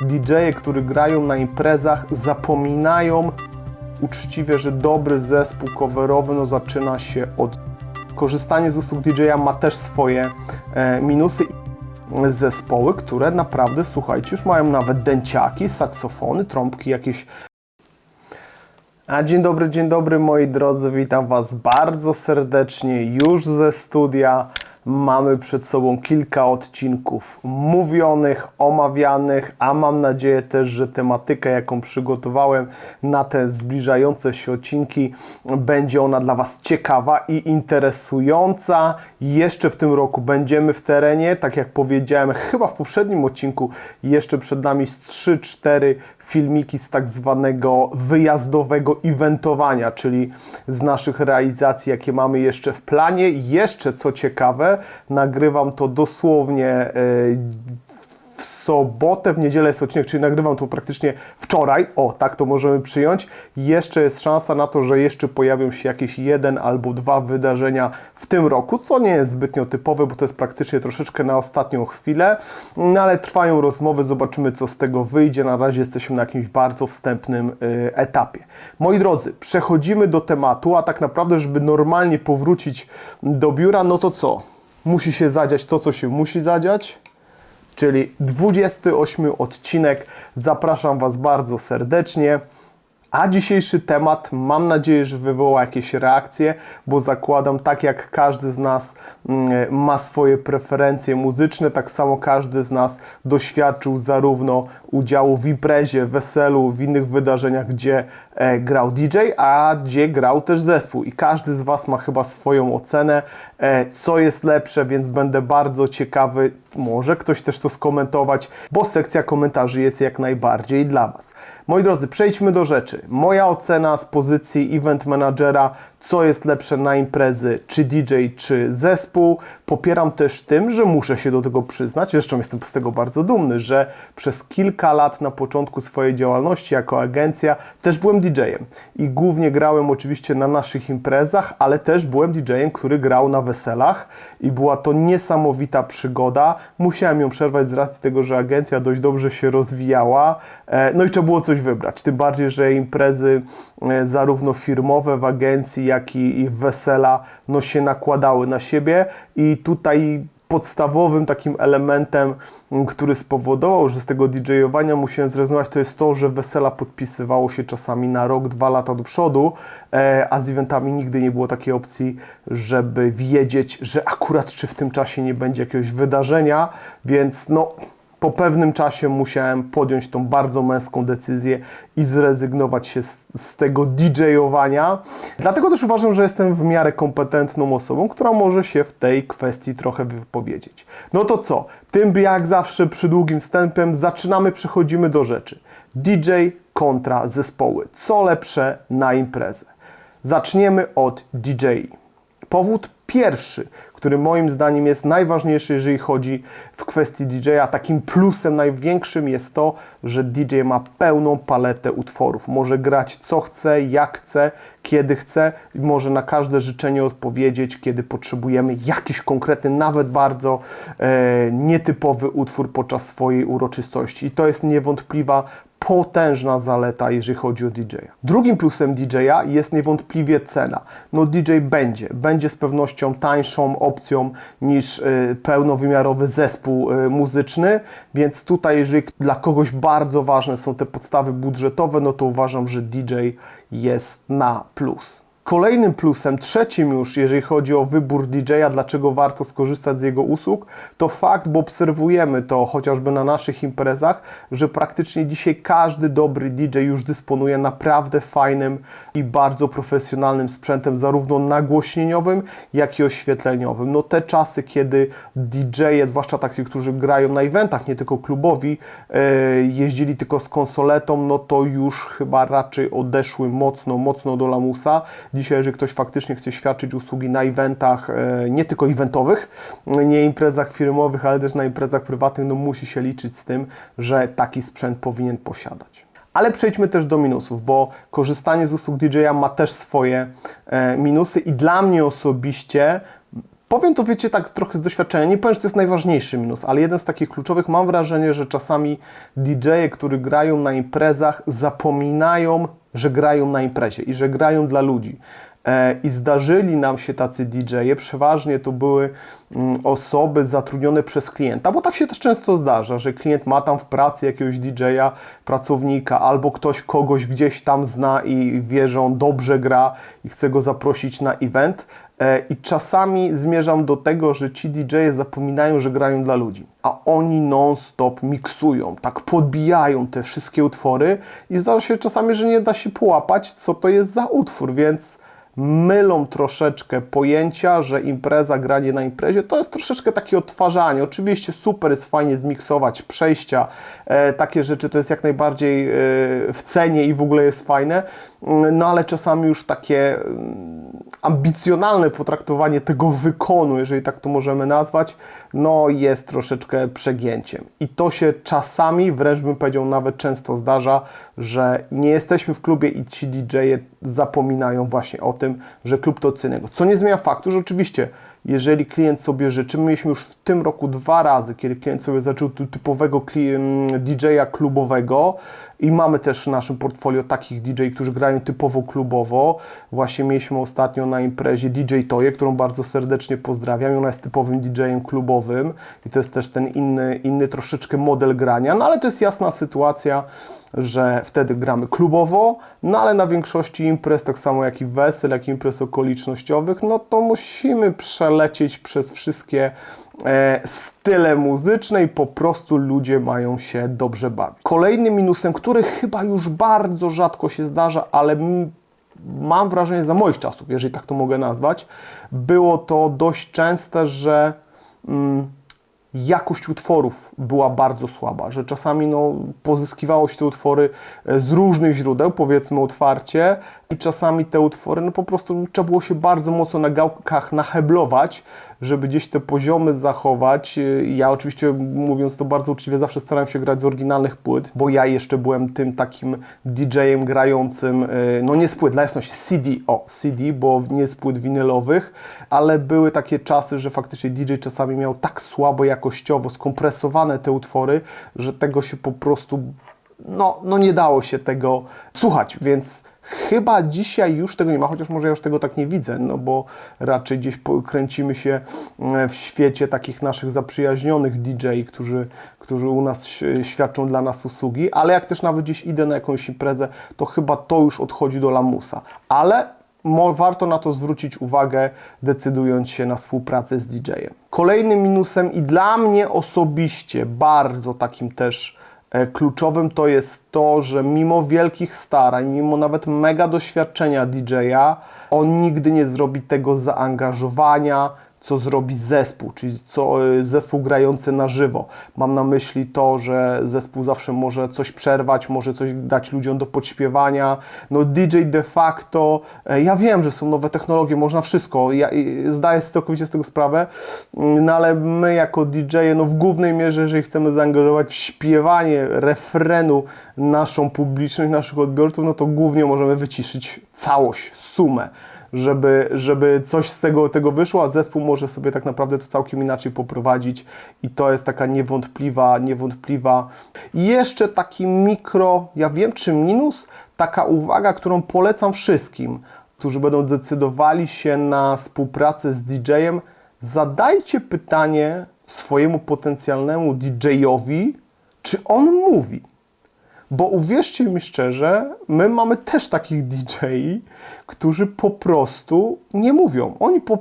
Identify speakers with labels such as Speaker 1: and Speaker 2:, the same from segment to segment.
Speaker 1: DJ-e, którzy grają na imprezach, zapominają uczciwie, że dobry zespół coverowy no, zaczyna się od. Korzystanie z usług DJ-a ma też swoje e, minusy. Zespoły, które naprawdę, słuchajcie, już mają nawet dęciaki, saksofony, trąbki, jakieś a dzień dobry, dzień dobry moi drodzy, witam Was bardzo serdecznie już ze studia. Mamy przed sobą kilka odcinków mówionych, omawianych, a mam nadzieję też, że tematyka, jaką przygotowałem na te zbliżające się odcinki, będzie ona dla Was ciekawa i interesująca. Jeszcze w tym roku będziemy w terenie, tak jak powiedziałem, chyba w poprzednim odcinku, jeszcze przed nami z 3-4 filmiki z tak zwanego wyjazdowego eventowania, czyli z naszych realizacji, jakie mamy jeszcze w planie. Jeszcze co ciekawe, nagrywam to dosłownie e, w sobotę, w niedzielę jest odcinek, czyli nagrywam to praktycznie wczoraj, o tak to możemy przyjąć. Jeszcze jest szansa na to, że jeszcze pojawią się jakieś jeden albo dwa wydarzenia w tym roku, co nie jest zbytnio typowe, bo to jest praktycznie troszeczkę na ostatnią chwilę, no ale trwają rozmowy, zobaczymy co z tego wyjdzie. Na razie jesteśmy na jakimś bardzo wstępnym y, etapie. Moi drodzy, przechodzimy do tematu, a tak naprawdę, żeby normalnie powrócić do biura, no to co? Musi się zadziać to, co się musi zadziać czyli 28 odcinek. Zapraszam Was bardzo serdecznie. A dzisiejszy temat mam nadzieję, że wywoła jakieś reakcje, bo zakładam, tak jak każdy z nas mm, ma swoje preferencje muzyczne, tak samo każdy z nas doświadczył zarówno udziału w imprezie, weselu, w innych wydarzeniach, gdzie e, grał DJ, a gdzie grał też zespół. I każdy z Was ma chyba swoją ocenę, e, co jest lepsze, więc będę bardzo ciekawy, może ktoś też to skomentować, bo sekcja komentarzy jest jak najbardziej dla Was. Moi drodzy, przejdźmy do rzeczy. Moja ocena z pozycji event managera, co jest lepsze na imprezy, czy DJ, czy zespół. Popieram też tym, że muszę się do tego przyznać, zresztą jestem z tego bardzo dumny, że przez kilka lat na początku swojej działalności jako agencja też byłem DJ-em i głównie grałem oczywiście na naszych imprezach, ale też byłem DJ-em, który grał na weselach i była to niesamowita przygoda. Musiałem ją przerwać z racji tego, że agencja dość dobrze się rozwijała, e, no i trzeba było coś wybrać, tym bardziej, że imprezy e, zarówno firmowe w agencji, jak i, wesela no się nakładały na siebie. I tutaj podstawowym takim elementem, m, który spowodował, że z tego DJ-owania musiałem zrezygnować, to jest to, że wesela podpisywało się czasami na rok, dwa lata do przodu, e, a z eventami nigdy nie było takiej opcji, żeby wiedzieć, że akurat czy w tym czasie nie będzie jakiegoś wydarzenia, więc no po pewnym czasie musiałem podjąć tą bardzo męską decyzję i zrezygnować się z, z tego DJ-owania. Dlatego też uważam, że jestem w miarę kompetentną osobą, która może się w tej kwestii trochę wypowiedzieć. No to co? Tym jak zawsze przy długim wstępem zaczynamy, przechodzimy do rzeczy. DJ kontra zespoły. Co lepsze na imprezę? Zaczniemy od DJ. Powód pierwszy, który moim zdaniem jest najważniejszy, jeżeli chodzi w kwestii DJ-a, takim plusem największym jest to, że DJ ma pełną paletę utworów. Może grać co chce, jak chce, kiedy chce i może na każde życzenie odpowiedzieć, kiedy potrzebujemy jakiś konkretny, nawet bardzo e, nietypowy utwór podczas swojej uroczystości. I to jest niewątpliwa potężna zaleta, jeżeli chodzi o DJ-a. Drugim plusem DJ-a jest niewątpliwie cena. No DJ będzie, będzie z pewnością tańszą opcją niż y, pełnowymiarowy zespół y, muzyczny, więc tutaj jeżeli dla kogoś bardzo ważne są te podstawy budżetowe, no to uważam, że DJ jest na plus. Kolejnym plusem, trzecim już, jeżeli chodzi o wybór DJ-a, dlaczego warto skorzystać z jego usług, to fakt, bo obserwujemy to chociażby na naszych imprezach, że praktycznie dzisiaj każdy dobry DJ już dysponuje naprawdę fajnym i bardzo profesjonalnym sprzętem, zarówno nagłośnieniowym, jak i oświetleniowym. No te czasy, kiedy DJ-e, zwłaszcza tacy, którzy grają na eventach, nie tylko klubowi, e, jeździli tylko z konsoletą, no to już chyba raczej odeszły mocno, mocno do lamusa. Dzisiaj, jeżeli ktoś faktycznie chce świadczyć usługi na eventach, e, nie tylko eventowych, nie imprezach firmowych, ale też na imprezach prywatnych, no musi się liczyć z tym, że taki sprzęt powinien posiadać. Ale przejdźmy też do minusów, bo korzystanie z usług DJ-a ma też swoje e, minusy i dla mnie osobiście Powiem to, wiecie, tak trochę z doświadczenia. Nie powiem, że to jest najważniejszy minus, ale jeden z takich kluczowych. Mam wrażenie, że czasami DJ-e, którzy grają na imprezach, zapominają, że grają na imprezie i że grają dla ludzi. E, I zdarzyli nam się tacy DJ-e, przeważnie to były mm, osoby zatrudnione przez klienta, bo tak się też często zdarza, że klient ma tam w pracy jakiegoś DJ-a, pracownika, albo ktoś kogoś gdzieś tam zna i wie, że on dobrze gra i chce go zaprosić na event. E, I czasami zmierzam do tego, że ci DJ-e zapominają, że grają dla ludzi, a oni non-stop miksują, tak podbijają te wszystkie utwory i zdarza się czasami, że nie da się połapać, co to jest za utwór, więc mylą troszeczkę pojęcia, że impreza, granie na imprezie to jest troszeczkę takie odtwarzanie. Oczywiście super jest fajnie zmiksować przejścia, e, takie rzeczy to jest jak najbardziej e, w cenie i w ogóle jest fajne, no ale czasami już takie mm, ambicjonalne potraktowanie tego wykonu, jeżeli tak to możemy nazwać, no jest troszeczkę przegięciem. I to się czasami, wręcz bym powiedział nawet często zdarza, że nie jesteśmy w klubie i ci DJ-e zapominają właśnie o tym, że klub to co. Co nie zmienia faktu, że oczywiście jeżeli klient sobie życzy, my mieliśmy już w tym roku dwa razy, kiedy klient sobie zaczął typowego mm, DJ-a klubowego i mamy też w naszym portfolio takich DJ, którzy grają typowo klubowo. Właśnie mieliśmy ostatnio na imprezie DJ Toje, którą bardzo serdecznie pozdrawiam. Ona jest typowym DJ-em klubowym i to jest też ten inny, inny troszeczkę model grania, no ale to jest jasna sytuacja, że wtedy gramy klubowo, no ale na większości imprez, tak samo jak i wesel, jak i imprez okolicznościowych, no to musimy przelecieć przez wszystkie e, style muzyczne i po prostu ludzie mają się dobrze bawić. Kolejnym minusem, który chyba już bardzo rzadko się zdarza, ale mam wrażenie za moich czasów, jeżeli tak to mogę nazwać, było to dość częste, że mm, jakość utworów była bardzo słaba, że czasami no, pozyskiwało się te utwory e, z różnych źródeł, powiedzmy otwarcie, i czasami te utwory no, po prostu trzeba było się bardzo mocno na gałkach nacheblować, żeby gdzieś te poziomy zachować. Ja oczywiście, mówiąc to bardzo uczciwie, zawsze starałem się grać z oryginalnych płyt, bo ja jeszcze byłem tym takim DJ-em grającym, e, no nie z płyt, dla jasności CD, o CD, bo nie z płyt winylowych, ale były takie czasy, że faktycznie DJ czasami miał tak słabo jakościowo skompresowane te utwory, że tego się po prostu, no, no nie dało się tego słuchać, więc Chyba dzisiaj już tego nie ma, chociaż może ja już tego tak nie widzę, no bo raczej gdzieś kręcimy się e, w świecie takich naszych zaprzyjaźnionych DJ, którzy, którzy u nas świadczą dla nas usługi, ale jak też nawet gdzieś idę na jakąś imprezę, to chyba to już odchodzi do lamusa. Ale warto na to zwrócić uwagę, decydując się na współpracę z DJ-em. Kolejnym minusem i dla mnie osobiście bardzo takim też kluczowym to jest to, że mimo wielkich starań, mimo nawet mega doświadczenia DJ-a, on nigdy nie zrobi tego zaangażowania, co zrobi zespół, czyli co y, zespół grający na żywo. Mam na myśli to, że zespół zawsze może coś przerwać, może coś dać ludziom do podśpiewania. No DJ de facto, e, ja wiem, że są nowe technologie, można wszystko, ja zdaję sobie całkowicie z tego sprawę, mm, no ale my jako DJ, no w głównej mierze, jeżeli chcemy zaangażować w śpiewanie refrenu naszą publiczność, naszych odbiorców, no to głównie możemy wyciszyć całość, sumę żeby, żeby coś z tego, tego wyszło, a zespół może sobie tak naprawdę to całkiem inaczej poprowadzić i to jest taka niewątpliwa, niewątpliwa. I jeszcze taki mikro, ja wiem czy minus, taka uwaga, którą polecam wszystkim, którzy będą decydowali się na współpracę z DJ-em, zadajcie pytanie swojemu potencjalnemu DJ-owi, czy on mówi. Bo uwierzcie mi szczerze, my mamy też takich DJ-i, którzy po prostu nie mówią. Oni po,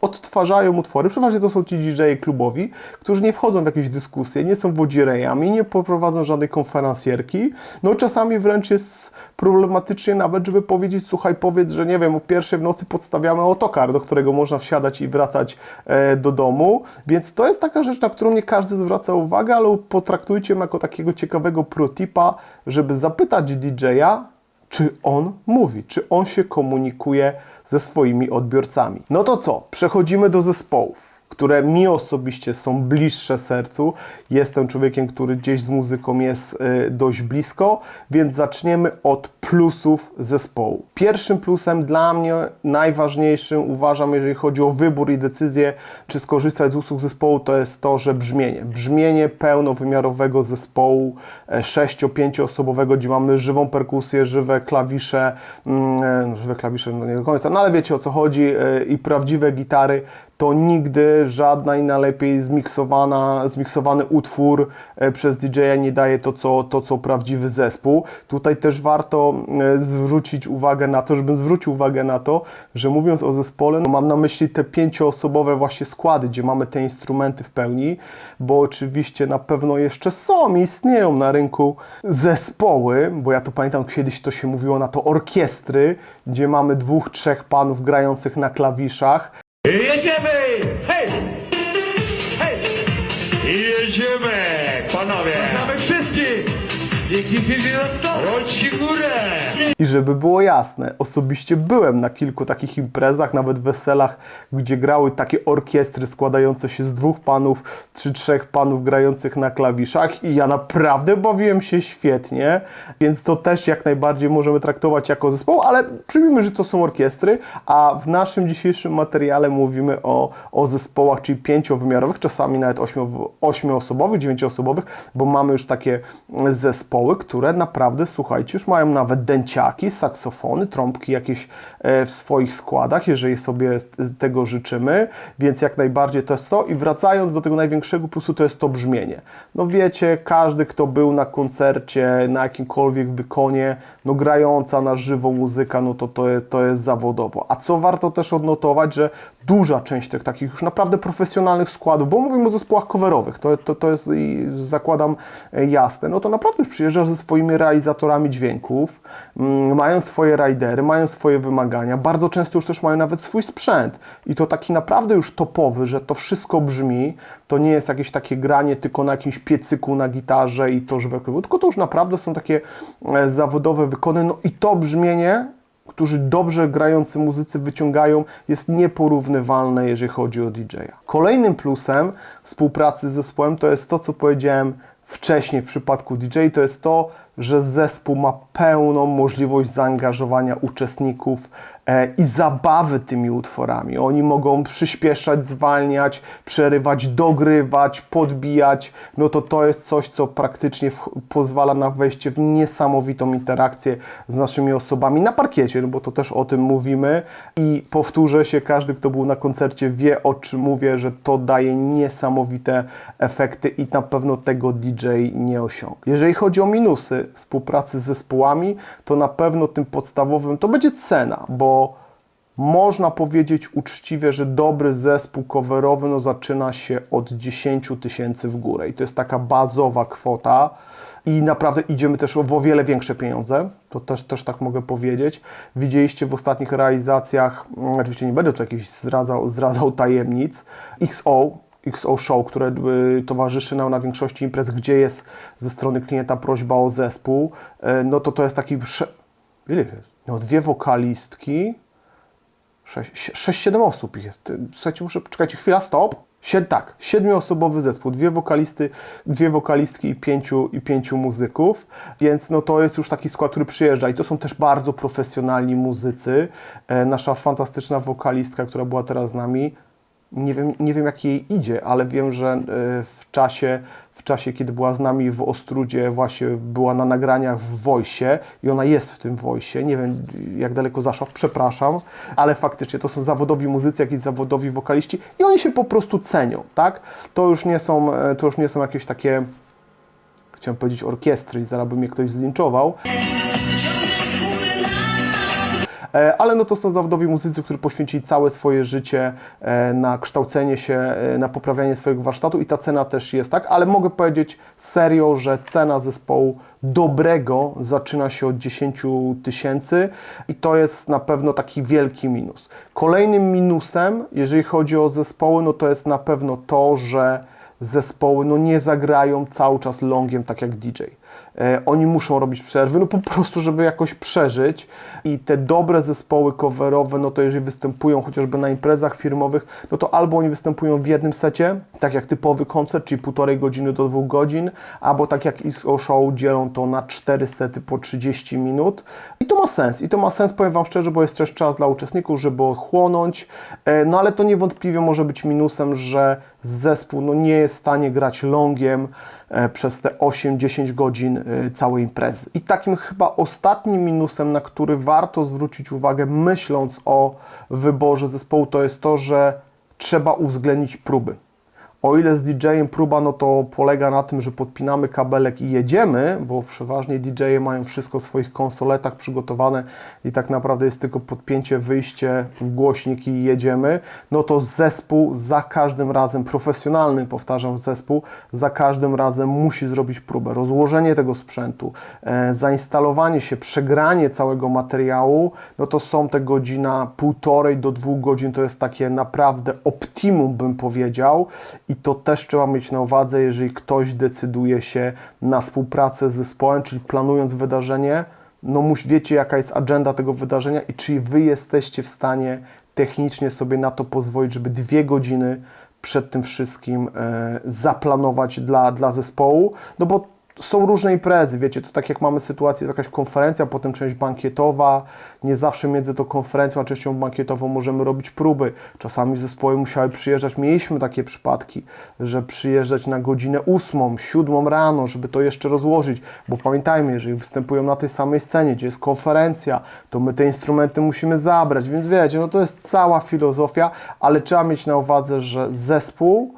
Speaker 1: odtwarzają utwory, przeważnie to są ci DJ-e klubowi, którzy nie wchodzą w jakieś dyskusje, nie są wodzirejami, nie poprowadzą żadnej konferencjerki. No czasami wręcz jest problematycznie nawet, żeby powiedzieć, słuchaj, powiedz, że nie wiem, o pierwszej w nocy podstawiamy autokar, do którego można wsiadać i wracać e, do domu. Więc to jest taka rzecz, na którą nie każdy zwraca uwagę, ale potraktujcie ją jako takiego ciekawego protipa, żeby zapytać DJ-a, czy on mówi, czy on się komunikuje ze swoimi odbiorcami. No to co? Przechodzimy do zespołów, które mi osobiście są bliższe sercu. Jestem człowiekiem, który gdzieś z muzyką jest y, dość blisko, więc zaczniemy od plusów zespołu. Pierwszym plusem dla mnie najważniejszym uważam, jeżeli chodzi o wybór i decyzję, czy skorzystać z usług zespołu, to jest to, że brzmienie. Brzmienie pełnowymiarowego zespołu 6-5 osobowego, gdzie mamy żywą perkusję, żywe klawisze, mm, e, no, żywe klawisze no nie do końca, no ale wiecie o co chodzi e, i prawdziwe gitary, to nigdy żadna i najlepiej zmiksowana, zmiksowany utwór e, przez DJ-a nie daje to co, to, co prawdziwy zespół. Tutaj też warto e, zwrócić uwagę na to, żebym zwrócił uwagę na to, że mówiąc o zespole, no mam na myśli te pięcioosobowe właśnie składy, gdzie mamy te instrumenty w pełni, bo oczywiście na pewno jeszcze są istnieją na rynku zespoły, bo ja to pamiętam kiedyś to się mówiło na to orkiestry, gdzie mamy dwóch, trzech panów grających na klawiszach,
Speaker 2: Jedziemy! Hej! Hej! Jedziemy, panowie! Zapraszamy wszystkich! Niech nikt nie został! Rączki górę!
Speaker 1: I żeby było jasne, osobiście byłem na kilku takich imprezach, nawet weselach, gdzie grały takie orkiestry składające się z dwóch panów czy trzech panów grających na klawiszach i ja naprawdę bawiłem się świetnie, więc to też jak najbardziej możemy traktować jako zespoł, ale przyjmijmy, że to są orkiestry, a w naszym dzisiejszym materiale mówimy o, o zespołach, czyli pięciowymiarowych, czasami nawet ośmiu, ośmioosobowych, dziewięcioosobowych, bo mamy już takie zespoły, które naprawdę, słuchajcie, już mają nawet dęciaki, saksofony, trąbki jakieś e, w swoich składach, jeżeli sobie tego życzymy, więc jak najbardziej to jest to. I wracając do tego największego plusu, to jest to brzmienie. No wiecie, każdy, kto był na koncercie, na jakimkolwiek wykonie, no grająca na żywo muzyka, no to to to jest zawodowo. A co warto też odnotować, że duża część tych takich już naprawdę profesjonalnych składów, bo mówimy o zespołach coverowych, to, to, to jest, zakładam, e, jasne, no to naprawdę już przyjeżdża ze swoimi realizatorami dźwięków, mm, mają swoje ridery, mają swoje wymagania, bardzo często już też mają nawet swój sprzęt i to taki naprawdę już topowy, że to wszystko brzmi, to nie jest jakieś takie granie tylko na jakimś piecyku na gitarze i to, żeby tylko to już naprawdę są takie e, zawodowe wykony, no i to brzmienie którzy dobrze grający muzycy wyciągają, jest nieporównywalne, jeżeli chodzi o DJ-a. Kolejnym plusem współpracy z zespołem to jest to, co powiedziałem wcześniej w przypadku DJ, to jest to, że zespół ma pełną możliwość zaangażowania uczestników e, i zabawy tymi utworami. Oni mogą przyspieszać, zwalniać, przerywać, dogrywać, podbijać. No to to jest coś, co praktycznie pozwala na wejście w niesamowitą interakcję z naszymi osobami na parkiecie, no bo to też o tym mówimy. I powtórzę się, każdy, kto był na koncercie wie o czym mówię, że to daje niesamowite efekty i na pewno tego DJ nie osiąga. Jeżeli chodzi o minusy współpracy z zespołami, to na pewno tym podstawowym to będzie cena, bo można powiedzieć uczciwie, że dobry zespół coverowy no, zaczyna się od 10 tysięcy w górę i to jest taka bazowa kwota i naprawdę idziemy też o wiele większe pieniądze, to też, też tak mogę powiedzieć. Widzieliście w ostatnich realizacjach, mm, oczywiście nie będę tu jakichś zdradzał, zdradzał tajemnic, XO, XO Show, które y, towarzyszy nam na większości imprez, gdzie jest ze strony klienta prośba o zespół, y, no to to jest taki... Ile jest? No dwie wokalistki, 6-7 osób ich jest. Słuchajcie, muszę, czekajcie, chwila, stop. Sied, tak, siedmioosobowy zespół, dwie wokalisty, dwie wokalistki i pięciu, i pięciu muzyków, więc no to jest już taki skład, który przyjeżdża i to są też bardzo profesjonalni muzycy. E, nasza fantastyczna wokalistka, która była teraz z nami, nie wiem, nie wiem jak jej idzie, ale wiem, że e, w czasie, w czasie, kiedy była z nami w Ostrudzie, właśnie była na nagraniach w Wojsie i ona jest w tym Wojsie. Nie wiem, jak daleko zaszła, przepraszam, ale faktycznie to są zawodowi muzycy, jakieś zawodowi wokaliści i oni się po prostu cenią, tak? To już nie są, e, to już nie są jakieś takie, chciałem powiedzieć orkiestry i zaraz by mnie ktoś zlinczował, ale no to są zawodowi muzycy, którzy poświęcili całe swoje życie e, na kształcenie się, e, na poprawianie swojego warsztatu i ta cena też jest, tak? Ale mogę powiedzieć serio, że cena zespołu dobrego zaczyna się od 10 tysięcy i to jest na pewno taki wielki minus. Kolejnym minusem, jeżeli chodzi o zespoły, no to jest na pewno to, że zespoły no nie zagrają cały czas longiem tak jak DJ. E, oni muszą robić przerwy, no po prostu, żeby jakoś przeżyć. I te dobre zespoły coverowe, no to jeżeli występują chociażby na imprezach firmowych, no to albo oni występują w jednym secie, tak jak typowy koncert, czyli półtorej godziny do dwóch godzin, albo tak jak ISO Show dzielą to na cztery sety po 30 minut. I to ma sens. I to ma sens, powiem Wam szczerze, bo jest też czas dla uczestników, żeby ochłonąć. E, No ale to niewątpliwie może być minusem, że zespół no, nie jest w stanie grać longiem e, przez te 8-10 godzin e, całej imprezy. I takim chyba ostatnim minusem, na który warto zwrócić uwagę, myśląc o wyborze zespołu, to jest to, że trzeba uwzględnić próby. O ile z DJ-em próba, no to polega na tym, że podpinamy kabelek i jedziemy, bo przeważnie DJ-e mają wszystko w swoich konsoletach przygotowane i tak naprawdę jest tylko podpięcie, wyjście, głośnik i jedziemy, no to zespół za każdym razem, profesjonalny, powtarzam, zespół za każdym razem musi zrobić próbę. Rozłożenie tego sprzętu, e, zainstalowanie się, przegranie całego materiału, no to są te godzina półtorej do dwóch godzin, to jest takie naprawdę optimum, bym powiedział. I to też trzeba mieć na uwadze, jeżeli ktoś decyduje się na współpracę z zespołem, czyli planując wydarzenie, no muś, wiecie jaka jest agenda tego wydarzenia i czy wy jesteście w stanie technicznie sobie na to pozwolić, żeby dwie godziny przed tym wszystkim e, zaplanować dla, dla zespołu, no bo są różne imprezy, wiecie, to tak jak mamy sytuację, jest jakaś konferencja, potem część bankietowa, nie zawsze między tą konferencją a częścią bankietową możemy robić próby. Czasami zespoły musiały przyjeżdżać, mieliśmy takie przypadki, że przyjeżdżać na godzinę ósmą, siódmą rano, żeby to jeszcze rozłożyć, bo pamiętajmy, jeżeli występują na tej samej scenie, gdzie jest konferencja, to my te instrumenty musimy zabrać, więc wiecie, no to jest cała filozofia, ale trzeba mieć na uwadze, że zespół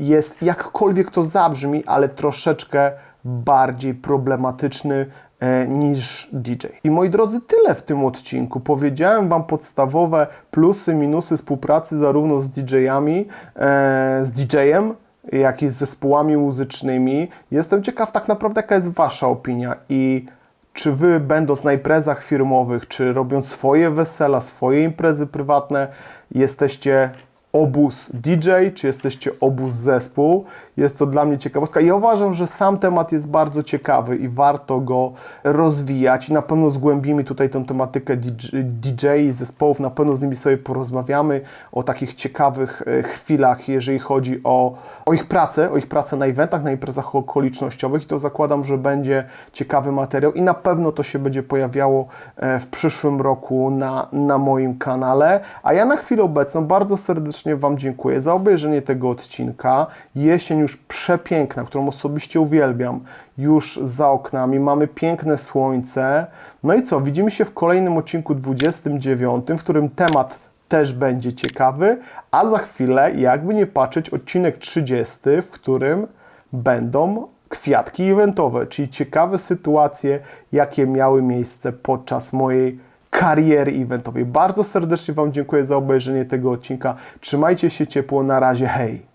Speaker 1: jest, jakkolwiek to zabrzmi, ale troszeczkę bardziej problematyczny e, niż DJ. I moi drodzy, tyle w tym odcinku. Powiedziałem Wam podstawowe plusy, minusy współpracy zarówno z DJ-ami, e, z DJ-em, jak i z zespołami muzycznymi. Jestem ciekaw tak naprawdę, jaka jest Wasza opinia i czy Wy, będąc na imprezach firmowych, czy robiąc swoje wesela, swoje imprezy prywatne, jesteście obóz DJ, czy jesteście obóz zespół. Jest to dla mnie ciekawostka. Ja uważam, że sam temat jest bardzo ciekawy i warto go rozwijać. I na pewno zgłębimy tutaj tę tematykę DJ i zespołów. Na pewno z nimi sobie porozmawiamy o takich ciekawych e, chwilach, jeżeli chodzi o, o ich pracę, o ich pracę na eventach, na imprezach okolicznościowych. I to zakładam, że będzie ciekawy materiał i na pewno to się będzie pojawiało e, w przyszłym roku na, na moim kanale. A ja na chwilę obecną bardzo serdecznie Wam dziękuję za obejrzenie tego odcinka. Jesień już przepiękna, którą osobiście uwielbiam, już za oknami. Mamy piękne słońce. No i co? Widzimy się w kolejnym odcinku 29, w którym temat też będzie ciekawy, a za chwilę, jakby nie patrzeć, odcinek 30, w którym będą kwiatki eventowe, czyli ciekawe sytuacje, jakie miały miejsce podczas mojej kariery eventowej. Bardzo serdecznie Wam dziękuję za obejrzenie tego odcinka. Trzymajcie się ciepło, na razie, hej!